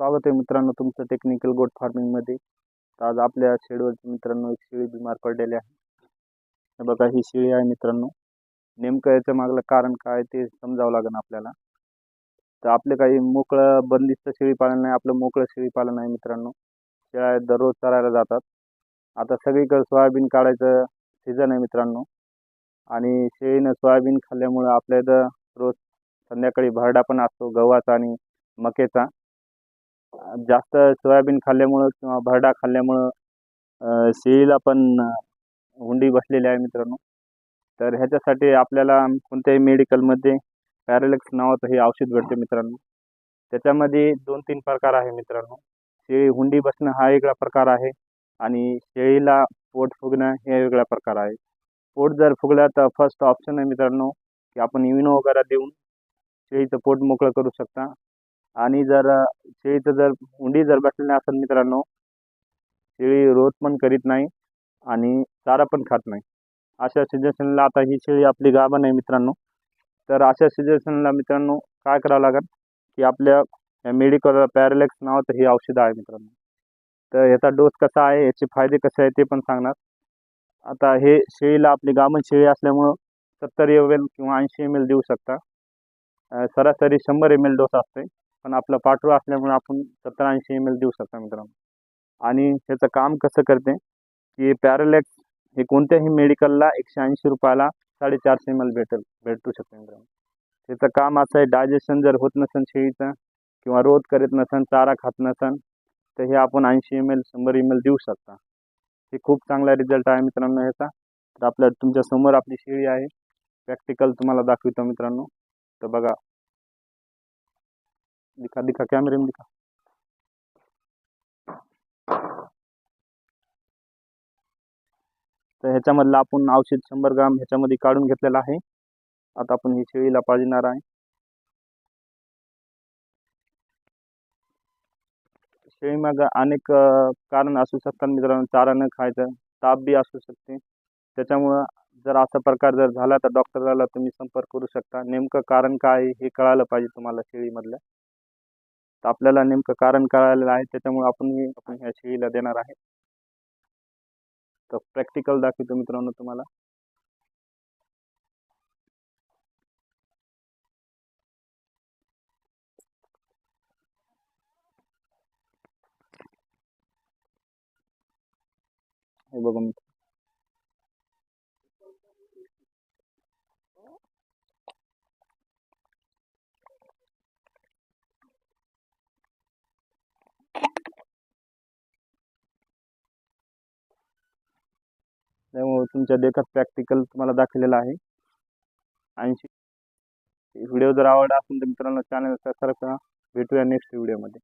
स्वागत आहे मित्रांनो तुमचं टेक्निकल गोट फार्मिंगमध्ये तर आज आपल्या शेडवरती मित्रांनो एक शेळी बिमार पडलेली आहे. बघा ही शेळी आहे मित्रांनो. नेमकं याच्या मागलं कारण काय ते समजावं लागेल आपल्याला. तर आपलं काही मोकळं बंदिस्त शेळी पालन नाही आपलं मोकळं शेळी पालन आहे मित्रांनो. शेळ्या दररोज चरायला जातात. आता सगळीकडे सोयाबीन काढायचं सीझन आहे मित्रांनो. आणि शेळीनं सोयाबीन खाल्ल्यामुळं आपल्या इथं रोज संध्याकाळी भरडा पण असतो गव्हाचा आणि मकेचा जास्त सोयाबीन खाल्ल्यामुळं किंवा भरडा खाल्ल्यामुळं शेळीला पण हुंडी बसलेली आहे मित्रांनो. तर ह्याच्यासाठी आपल्याला कोणत्याही मेडिकलमध्ये पॅरेलेक्स नावाचं हे औषध भेटते मित्रांनो. त्याच्यामध्ये दोन तीन प्रकार आहे मित्रांनो. शेळी हुंडी बसणं हा वेगळा प्रकार आहे आणि शेळीला पोट फुगणं हे वेगळा प्रकार आहे. पोट जर फुगलं तर फर्स्ट ऑप्शन आहे मित्रांनो की आपण इम्युनो वगैरे देऊन शेळीचं पोट मोकळं करू शकता. आणि जर शेळीचं जर हुंडी जर बसली नाही असेल मित्रांनो शेळी रोज पण करीत नाही आणि चारा पण खात नाही. अशा सिच्युएशनला आता ही शेळी आपली गाभण आहे मित्रांनो. तर अशा सिच्युएशनला मित्रांनो काय करावं लागेल की आपल्या मेडिकल पॅरेलेक्स नावाचं हे औषध आहे मित्रांनो. तर याचा डोस कसा आहे याचे फायदे कसे आहे ते पण सांगणार. आता हे शेळीला आपली गाभण शेळी असल्यामुळं सत्तर एम एल किंवा ऐंशी एम एल देऊ शकता. सरासरी शंभर एम एल डोस असते पण आपलं पाठरू असल्यामुळे आपण सत्तर ऐंशी एम एल देऊ शकता मित्रांनो. आणि ह्याचं काम कसं करते की पॅरालेक्स हे कोणत्याही मेडिकलला एकशे ऐंशी रुपयाला साडेचारशे एम एल भेटेल भेटू शकते मित्रांनो. त्याचं काम असं आहे डायजेशन जर होत नसेल शेळीचं किंवा रोज करीत नसेल चारा खात नसेल तर हे आपण ऐंशी एम एल शंभर एम एल देऊ शकता. हे खूप चांगला रिझल्ट आहे मित्रांनो ह्याचा. तर आपल्या तुमच्यासमोर आपली शेळी आहे. प्रॅक्टिकल तुम्हाला दाखवितो मित्रांनो. तर बघा दिखा दिखा कॅमेरे में दिखा। तर ह्याच्यामधलं आपण औषध शंभर ग्राम ह्याच्यामध्ये काढून घेतलेलं आहे. आता आपण ही शेळीला पाजणार आहे. शेळीमागं अनेक कारण असू शकतात मित्रांनो. चारा न खायचं ताप बी असू शकते. त्याच्यामुळं जर असा प्रकार जर झाला तर डॉक्टरला तुम्ही संपर्क करू शकता. नेमकं कारण काय आहे हे कळालं पाहिजे तुम्हाला शेळीमधलं. तर आपल्याला नेमकं कारण कळालेलं आहे त्याच्यामुळे आपण आपण ह्या शेळीला देणार आहे. तर प्रॅक्टिकल दाखवतो मित्रांनो तुम्हाला. हे बघा मित्र तुमच्या देखात प्रॅक्टिकल तुम्हाला दाखवलेलं आहे. ऐंशी व्हिडिओ जर आवडला असेल तर मित्रांनो चॅनल सबस्क्राईब करा. भेटूया नेक्स्ट व्हिडिओमध्ये